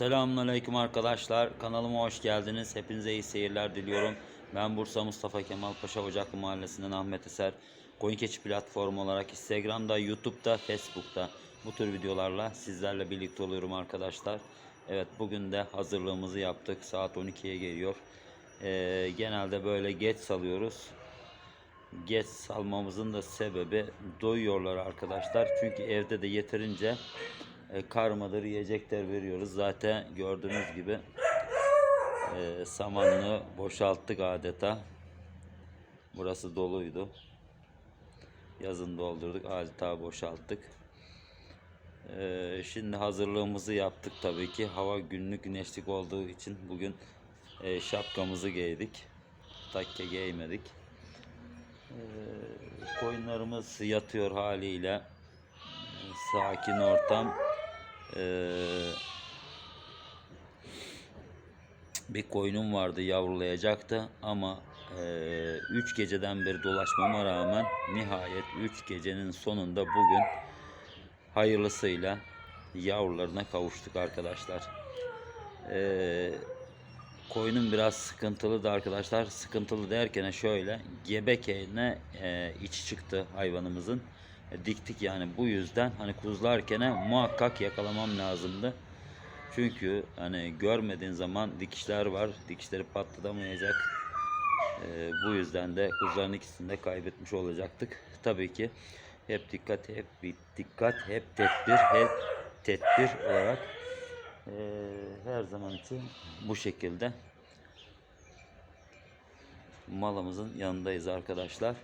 Selamünaleyküm arkadaşlar. Kanalıma hoş geldiniz. Hepinize iyi seyirler diliyorum. Ben Bursa Mustafa Kemal Paşa Ocaklı Mahallesi'nden Ahmet Eser. Koyun Keçi platformu olarak Instagram'da, YouTube'da, Facebook'ta bu tür videolarla sizlerle birlikte oluyorum arkadaşlar. Evet bugün de hazırlığımızı yaptık. Saat 12'ye geliyor. Ee, genelde böyle geç salıyoruz. Geç salmamızın da sebebi doyuyorlar arkadaşlar. Çünkü evde de yeterince e, karmadır yiyecekler veriyoruz. Zaten gördüğünüz gibi e, samanlığı boşalttık adeta. Burası doluydu. Yazın doldurduk adeta boşalttık. E, şimdi hazırlığımızı yaptık tabii ki. Hava günlük güneşlik olduğu için bugün e, şapkamızı giydik. Takke giymedik. E, koyunlarımız yatıyor haliyle. Sakin ortam. Ee, bir koyunum vardı yavrulayacaktı ama 3 geceden beri dolaşmama rağmen nihayet 3 gecenin sonunda bugün hayırlısıyla yavrularına kavuştuk arkadaşlar. Ee, koyunum biraz sıkıntılı da arkadaşlar. Sıkıntılı derken şöyle gebekeyine e, içi çıktı hayvanımızın. E, diktik yani bu yüzden hani kuzularken muhakkak yakalamam lazımdı. Çünkü hani görmediğin zaman dikişler var. Dikişleri patlatamayacak. E, bu yüzden de kuzuların ikisini de kaybetmiş olacaktık. Tabii ki hep dikkat, hep dikkat, hep tedbir, hep tedbir olarak e, her zaman için bu şekilde malımızın yanındayız arkadaşlar.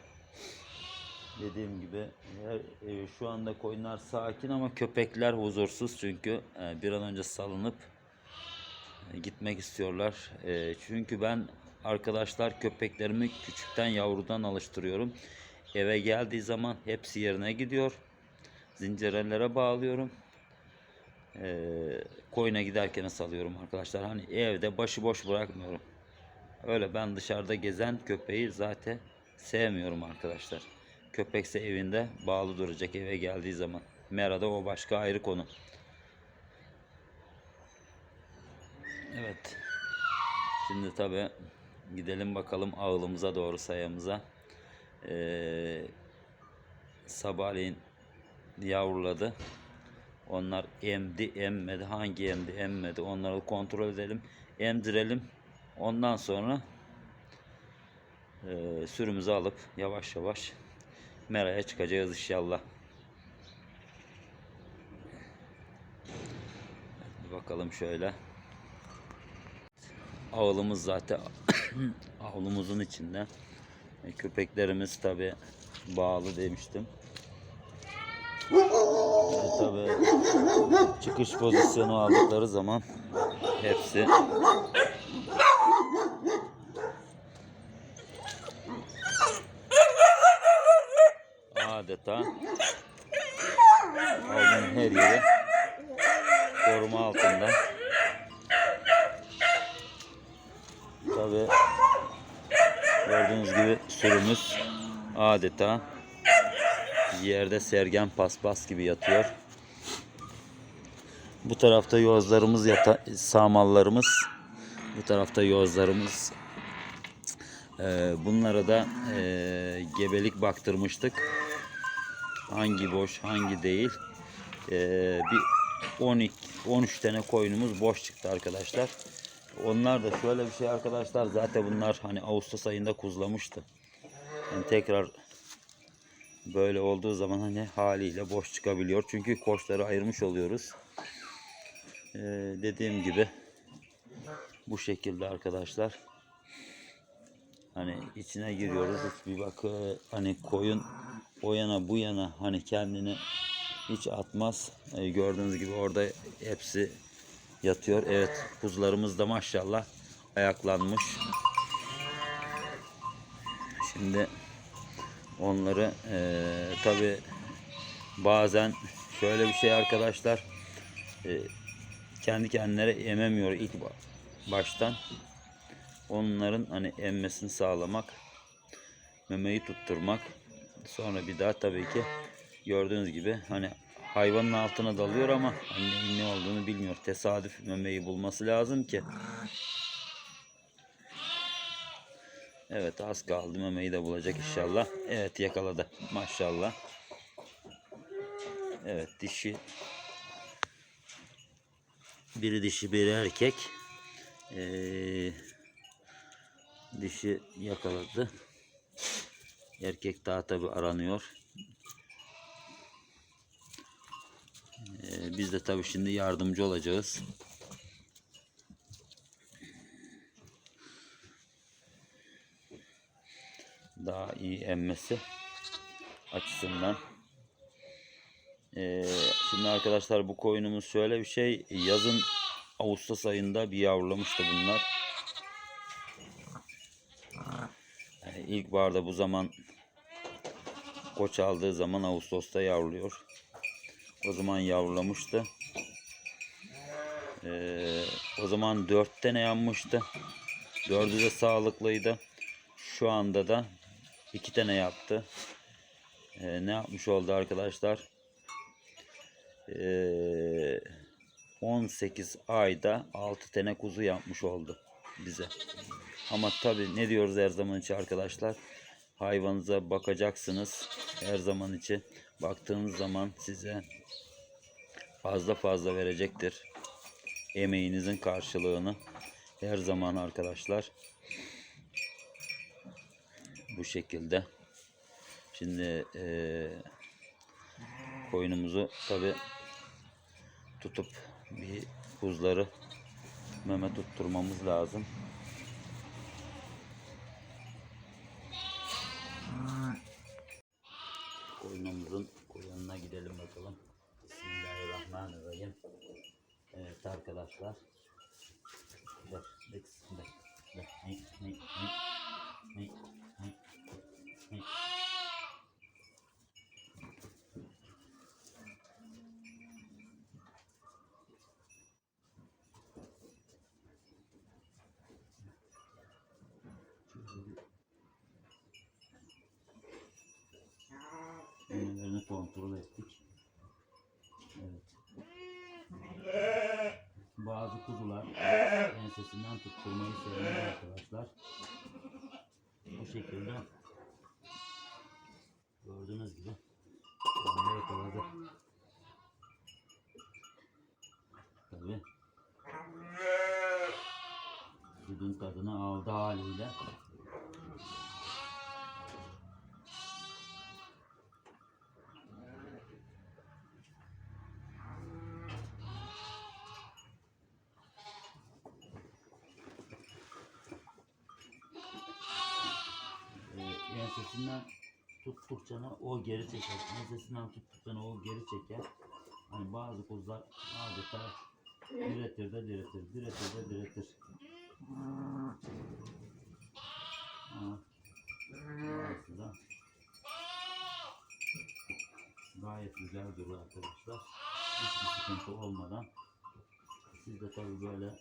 Dediğim gibi her- e, şu anda koyunlar sakin ama köpekler huzursuz çünkü e, bir an önce salınıp e, gitmek istiyorlar. E, çünkü ben arkadaşlar köpeklerimi küçükten yavrudan alıştırıyorum. Eve geldiği zaman hepsi yerine gidiyor. Zincirlere bağlıyorum. E, koyuna giderken salıyorum arkadaşlar. Hani evde başıboş bırakmıyorum. Öyle ben dışarıda gezen köpeği zaten sevmiyorum arkadaşlar. Köpekse evinde bağlı duracak eve geldiği zaman. Merada o başka ayrı konu. Evet. Şimdi tabi gidelim bakalım ağılımıza doğru sayamıza. Ee, sabahleyin yavruladı. Onlar emdi, emmedi. Hangi emdi, emmedi. Onları kontrol edelim. Emdirelim. Ondan sonra e, sürümüzü alıp yavaş yavaş meraya çıkacağız inşallah. Bir bakalım şöyle. Avlumuz zaten avlumuzun içinde. E, köpeklerimiz tabi bağlı demiştim. E, tabi çıkış pozisyonu aldıkları zaman hepsi adeta avlunun her yeri koruma altında. Tabi gördüğünüz gibi sürümüz adeta yerde sergen paspas gibi yatıyor. Bu tarafta yozlarımız yata samallarımız. Bu tarafta yozlarımız. Ee, bunlara da e, gebelik baktırmıştık. Hangi boş, hangi değil. Ee, bir 12 13 tane koyunumuz boş çıktı arkadaşlar. Onlar da şöyle bir şey arkadaşlar. Zaten bunlar hani Ağustos ayında kuzlamıştı. Yani tekrar böyle olduğu zaman hani haliyle boş çıkabiliyor. Çünkü koçları ayırmış oluyoruz. Ee, dediğim gibi bu şekilde arkadaşlar. Hani içine giriyoruz. Bir bak hani koyun o yana bu yana hani kendini hiç atmaz. Ee, gördüğünüz gibi orada hepsi yatıyor. Evet kuzularımız da maşallah ayaklanmış. Şimdi onları tabi bazen şöyle bir şey arkadaşlar e, kendi kendileri ememiyor ilk ba- baştan. Onların hani emmesini sağlamak, memeyi tutturmak. Sonra bir daha tabii ki gördüğünüz gibi hani hayvanın altına dalıyor ama annenin ne olduğunu bilmiyor. Tesadüf memeyi bulması lazım ki. Evet az kaldı memeyi de bulacak inşallah. Evet yakaladı maşallah. Evet dişi biri dişi biri erkek. Ee, dişi yakaladı. Erkek daha tabi aranıyor. Ee, biz de tabi şimdi yardımcı olacağız. Daha iyi emmesi açısından. Ee, şimdi arkadaşlar bu koyunumuz şöyle bir şey. Yazın Ağustos ayında bir yavrulamıştı bunlar. İlkbaharda bu zaman koç aldığı zaman Ağustos'ta yavruluyor. O zaman yavrulamıştı. Ee, o zaman dört tane yanmıştı. Dördü de sağlıklıydı. Şu anda da iki tane yaptı. Ee, ne yapmış oldu arkadaşlar? Ee, 18 ayda 6 tane kuzu yapmış oldu bize. Ama tabi ne diyoruz her zaman için arkadaşlar? Hayvanınıza bakacaksınız. Her zaman için baktığınız zaman size fazla fazla verecektir. Emeğinizin karşılığını her zaman arkadaşlar bu şekilde. Şimdi eee koyunumuzu tabi tutup bir buzları meme tutturmamız lazım. Kontrol ettik. Evet. Bazı kuzular ensesinden tutturmayı seviyor arkadaşlar. Bu şekilde gördüğünüz gibi onu yakaladı. Tabii. Sütün tadını aldı haliyle. Ensesinden tuttukça o geri çeker. Ensesinden tuttukça o geri çeker. Hani bazı kuzular adeta diretir de diretir, diretir de diretir. Da gayet güzel durur arkadaşlar. Hiçbir sıkıntı olmadan siz de tabi böyle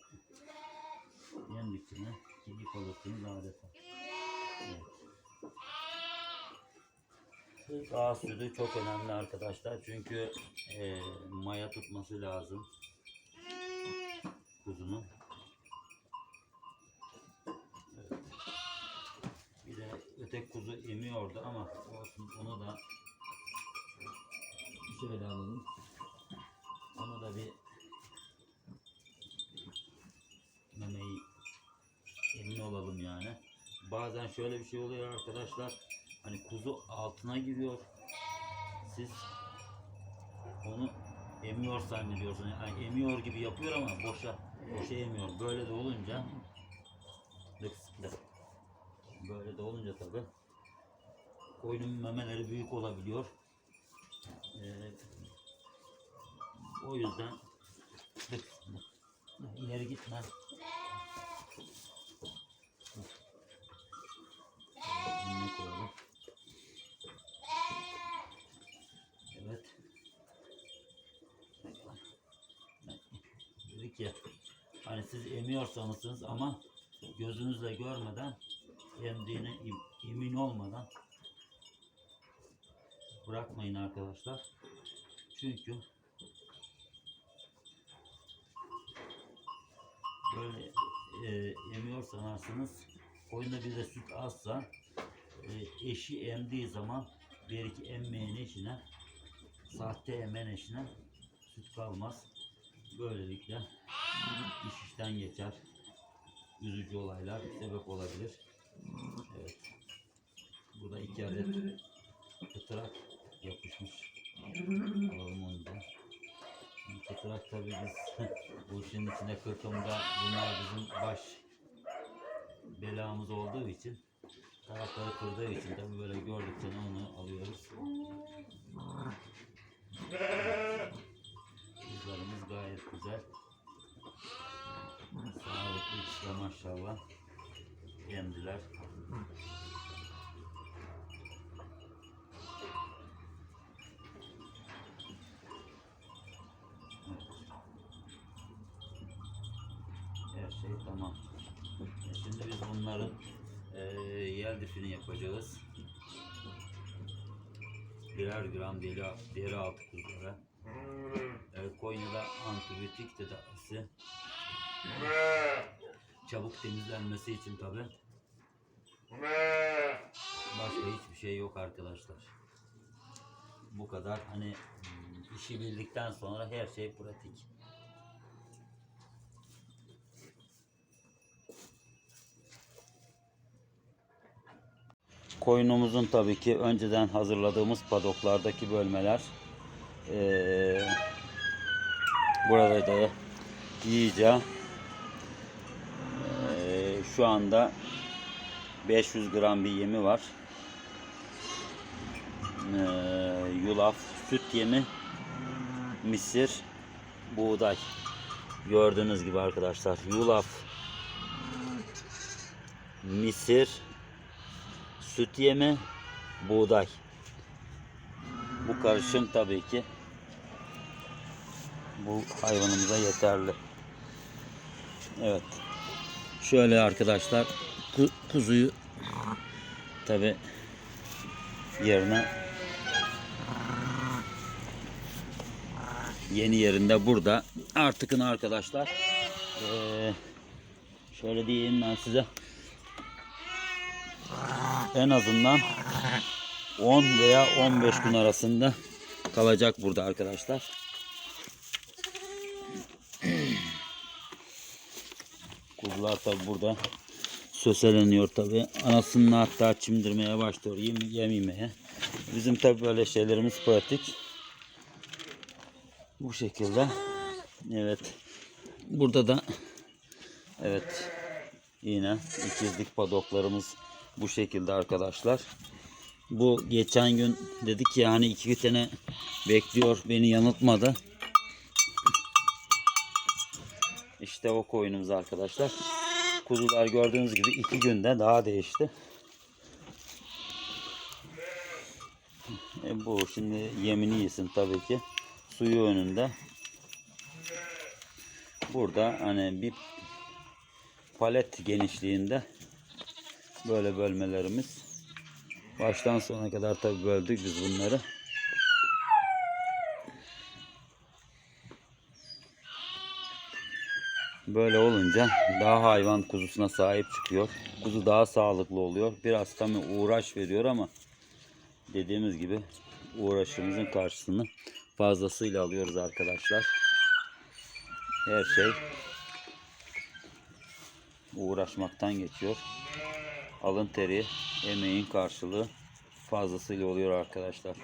yendikçe keyif alırsınız adeta. Evet. Daha sütü çok önemli arkadaşlar çünkü eee, maya tutması lazım kuzunun. Bir de ötek kuzu emiyordu ama olsun onu da şöyle alalım. Onu da bir memeyi emin olalım yani. Bazen şöyle bir şey oluyor arkadaşlar. Hani kuzu altına giriyor. Siz onu emiyor zannediyorsun. Yani emiyor gibi yapıyor ama boşa boşa emiyor. Böyle de olunca böyle de olunca tabi koyunun memeleri büyük olabiliyor. Ee, o yüzden ileri gitme. Bunu koyalım. Evet. Ya hani siz emiyorsanız ama gözünüzle görmeden emdiğine emin olmadan bırakmayın arkadaşlar. Çünkü böyle e, emiyor sanarsanız koyunda bir de süt azsa e, eşi emdiği zaman bir iki emmeyen eşine sahte emen eşine süt kalmaz. Böylelikle iş işten geçer. Üzücü olaylar sebep olabilir. Evet. Burada iki adet kıtırak yapışmış. Alalım onu da. Kıtırak tabii biz bu işin içine kırkımda bunlar bizim baş belamız olduğu için tarafları kırdığı için tabii böyle gördükçe onu alıyoruz. Kızlarımız gayet güzel. Sağlıklı işte maşallah. Yendiler. Her şey tamam. E Şimdi biz bunların eee yer difini yapacağız. Birer gram deri, deri altı kuzulara. Konya'da antibiyotik tedavisi. Çabuk temizlenmesi için tabi. Başka hiçbir şey yok arkadaşlar. Bu kadar hani işi bildikten sonra her şey pratik. Koyunumuzun tabii ki önceden hazırladığımız padoklardaki bölmeler. Ee, burada da iyice ee, şu anda 500 gram bir yemi var. Ee, yulaf, süt yemi, misir, buğday. Gördüğünüz gibi arkadaşlar yulaf, misir, süt yemi, buğday. Bu karışım tabii ki bu hayvanımıza yeterli. Evet. Şöyle arkadaşlar ku- kuzuyu tabi yerine yeni yerinde burada artıkın arkadaşlar eee, şöyle diyeyim ben size en azından 10 veya 15 gün arasında kalacak burada arkadaşlar. Kuzular tabi burada söseleniyor tabi. Anasını hatta çimdirmeye başlıyor yem, yem yemeye. Bizim tabi böyle şeylerimiz pratik. Bu şekilde. Evet. Burada da evet yine ikizlik padoklarımız bu şekilde arkadaşlar. Bu geçen gün dedik ya hani iki tane bekliyor beni yanıltmadı. İşte o koyunumuz arkadaşlar. Kuzular gördüğünüz gibi iki günde daha değişti. E bu şimdi yemini yesin tabii ki. Suyu önünde. Burada hani bir palet genişliğinde böyle bölmelerimiz. Baştan sona kadar tabii böldük biz bunları. Böyle olunca daha hayvan kuzusuna sahip çıkıyor. Kuzu daha sağlıklı oluyor. Biraz tabii uğraş veriyor ama dediğimiz gibi uğraşımızın karşısını fazlasıyla alıyoruz arkadaşlar. Her şey uğraşmaktan geçiyor. Alın teri, emeğin karşılığı fazlasıyla oluyor arkadaşlar.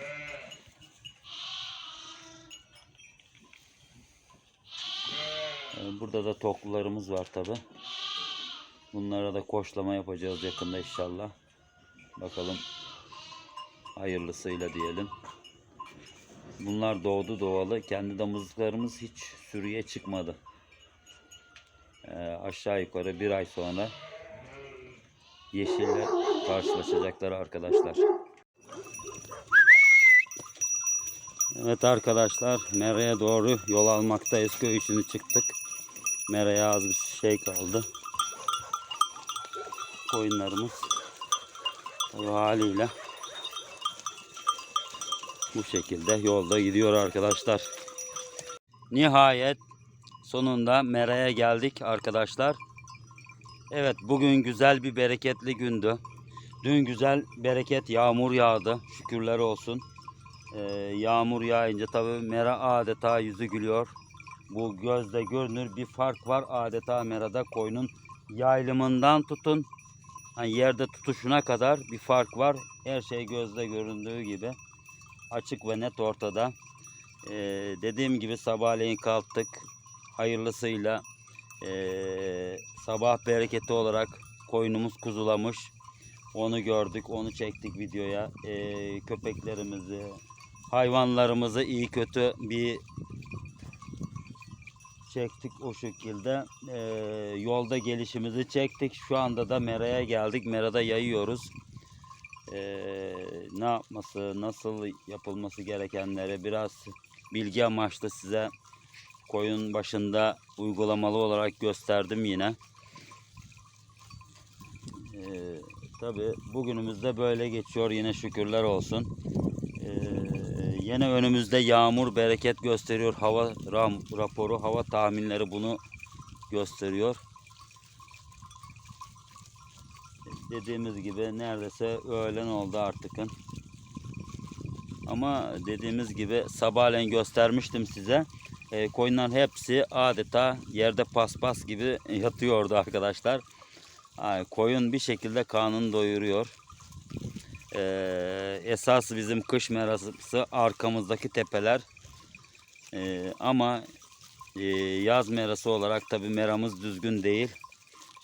Burada da toklularımız var tabi. Bunlara da koşlama yapacağız yakında inşallah. Bakalım hayırlısıyla diyelim. Bunlar doğdu doğalı. Kendi damızlıklarımız hiç sürüye çıkmadı. Ee, aşağı yukarı bir ay sonra yeşille karşılaşacaklar arkadaşlar. Evet arkadaşlar Mera'ya doğru yol almaktayız. Köy işini çıktık. Mera'ya az bir şey kaldı. Koyunlarımız tabii haliyle Bu şekilde yolda gidiyor arkadaşlar. Nihayet sonunda Mera'ya geldik arkadaşlar. Evet bugün güzel bir bereketli gündü. Dün güzel bereket yağmur yağdı. Şükürler olsun. Ee, yağmur yağınca tabii Mera adeta yüzü gülüyor. Bu gözde görünür bir fark var adeta Mera'da koyunun yaylımından tutun hani yerde tutuşuna kadar bir fark var. Her şey gözde göründüğü gibi açık ve net ortada. Ee, dediğim gibi sabahleyin kalktık. Hayırlısıyla ee, sabah bereketi olarak koyunumuz kuzulamış. Onu gördük, onu çektik videoya. Ee, köpeklerimizi, hayvanlarımızı iyi kötü bir çektik o şekilde. Ee, yolda gelişimizi çektik. Şu anda da Mera'ya geldik. Mera'da yayıyoruz. Ee, ne yapması, nasıl yapılması gerekenleri biraz bilgi amaçlı size koyun başında uygulamalı olarak gösterdim yine. Ee, Tabi bugünümüzde böyle geçiyor yine şükürler olsun. Ee, yine önümüzde yağmur bereket gösteriyor. Hava ram, raporu, hava tahminleri bunu gösteriyor. Dediğimiz gibi neredeyse öğlen oldu artıkın. Ama dediğimiz gibi sabahleyin göstermiştim size. E, koyunların hepsi adeta yerde paspas gibi yatıyordu arkadaşlar. Ay, koyun bir şekilde karnını doyuruyor. Ee, esas bizim kış merası arkamızdaki tepeler. Ee, ama e, yaz merası olarak tabi meramız düzgün değil.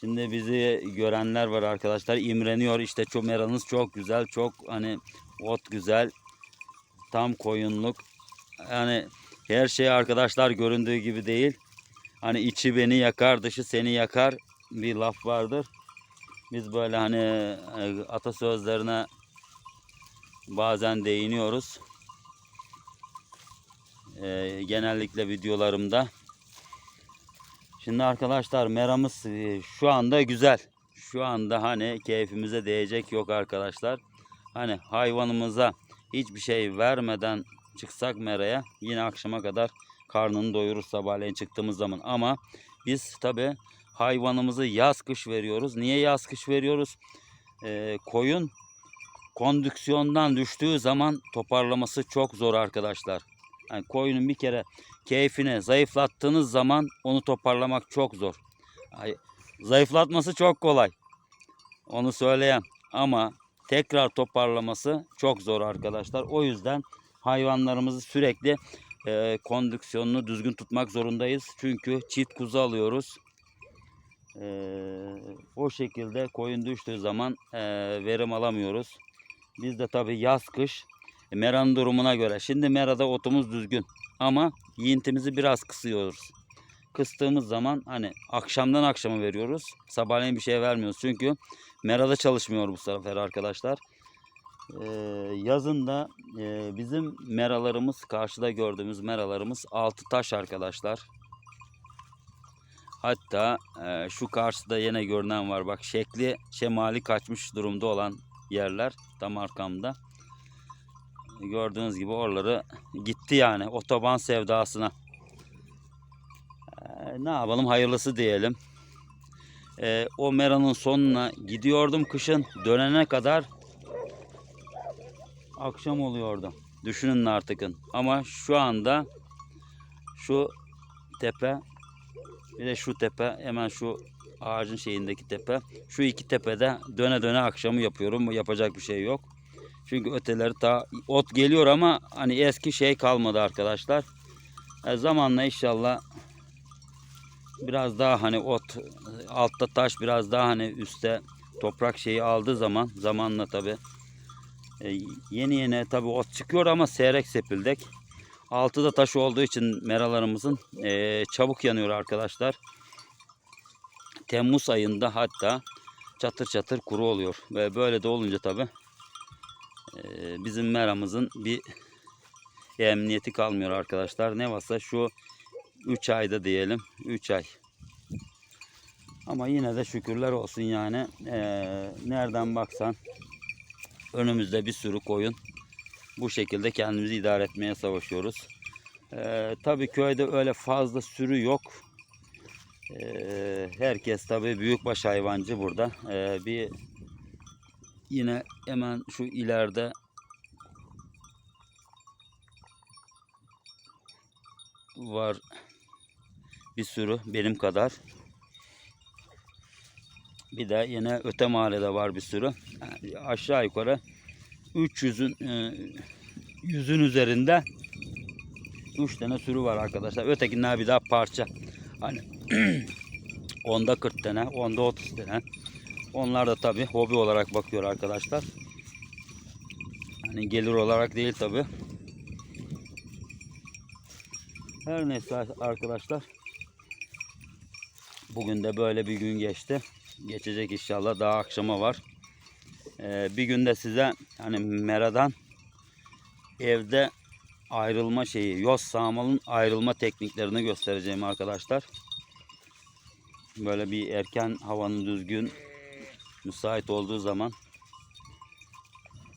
Şimdi bizi görenler var arkadaşlar imreniyor işte çok meranız çok güzel çok hani ot güzel tam koyunluk yani her şey arkadaşlar göründüğü gibi değil. Hani içi beni yakar dışı seni yakar bir laf vardır. Biz böyle hani e, atasözlerine bazen değiniyoruz. E, genellikle videolarımda. Şimdi arkadaşlar meramız e, şu anda güzel. Şu anda hani keyfimize değecek yok arkadaşlar. Hani hayvanımıza hiçbir şey vermeden çıksak meraya yine akşama kadar karnını doyurur sabahleyin çıktığımız zaman. Ama biz tabi hayvanımızı yaz kış veriyoruz. Niye yaz kış veriyoruz? Ee, koyun kondüksiyondan düştüğü zaman toparlaması çok zor arkadaşlar. Yani koyunun bir kere keyfini zayıflattığınız zaman onu toparlamak çok zor. Ay, Zayıflatması çok kolay. Onu söyleyeyim. Ama tekrar toparlaması çok zor arkadaşlar. O yüzden hayvanlarımızı sürekli e, kondüksiyonunu düzgün tutmak zorundayız. Çünkü çift kuzu alıyoruz. E, o şekilde koyun düştüğü zaman e, verim alamıyoruz. Biz de tabi yaz kış e, meranın durumuna göre. Şimdi merada otumuz düzgün ama yiyintimizi biraz kısıyoruz. Kıstığımız zaman hani akşamdan akşama veriyoruz. Sabahleyin bir şey vermiyoruz. Çünkü merada çalışmıyor bu sefer arkadaşlar. Ee, yazın da e, bizim meralarımız karşıda gördüğümüz meralarımız altı taş arkadaşlar. Hatta e, şu karşıda yine görünen var bak şekli şemali kaçmış durumda olan yerler tam arkamda. Gördüğünüz gibi oraları gitti yani otoban sevdasına. Ee, ne yapalım hayırlısı diyelim. Ee, o meranın sonuna gidiyordum kışın dönene kadar akşam oluyordu. Düşünün artıkın. Ama şu anda şu tepe bir de şu tepe hemen şu ağacın şeyindeki tepe. Şu iki tepede döne döne akşamı yapıyorum. Yapacak bir şey yok. Çünkü öteleri ta ot geliyor ama hani eski şey kalmadı arkadaşlar. E, zamanla inşallah biraz daha hani ot altta taş biraz daha hani üstte toprak şeyi aldığı zaman zamanla tabi yeni yeni tabi ot çıkıyor ama seyrek sepildek. Altıda taş olduğu için meralarımızın e, çabuk yanıyor arkadaşlar. Temmuz ayında hatta çatır çatır kuru oluyor. Ve böyle de olunca tabi bizim meramızın bir emniyeti kalmıyor arkadaşlar. Ne varsa şu 3 ayda diyelim. 3 ay. Ama yine de şükürler olsun yani. Ee, nereden baksan önümüzde bir sürü koyun. Bu şekilde kendimizi idare etmeye savaşıyoruz. Ee, tabii köyde öyle fazla sürü yok. Herkes tabii büyükbaş hayvancı burada. Ee, bir yine hemen şu ileride var bir sürü benim kadar. Bir de yine öte mahallede var bir sürü. Yani aşağı yukarı 300'ün e, yüzün üzerinde 3 tane sürü var arkadaşlar. Ötekiler bir daha parça. Hani onda 40 tane, onda 30 tane. Onlar da tabi hobi olarak bakıyor arkadaşlar. Hani gelir olarak değil tabi. Her neyse arkadaşlar. Bugün de böyle bir gün geçti. Geçecek inşallah. Daha akşama var. Ee, bir günde size hani meradan evde ayrılma şeyi, yoz sağmalın ayrılma tekniklerini göstereceğim arkadaşlar. Böyle bir erken havanın düzgün müsait olduğu zaman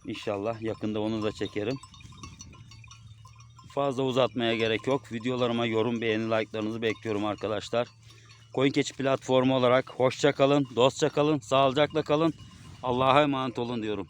inşallah yakında onu da çekerim. Fazla uzatmaya gerek yok. Videolarıma yorum, beğeni, like'larınızı bekliyorum arkadaşlar. Koyun Keçi platformu olarak hoşça kalın, dostça kalın, sağlıcakla kalın. Allah'a emanet olun diyorum.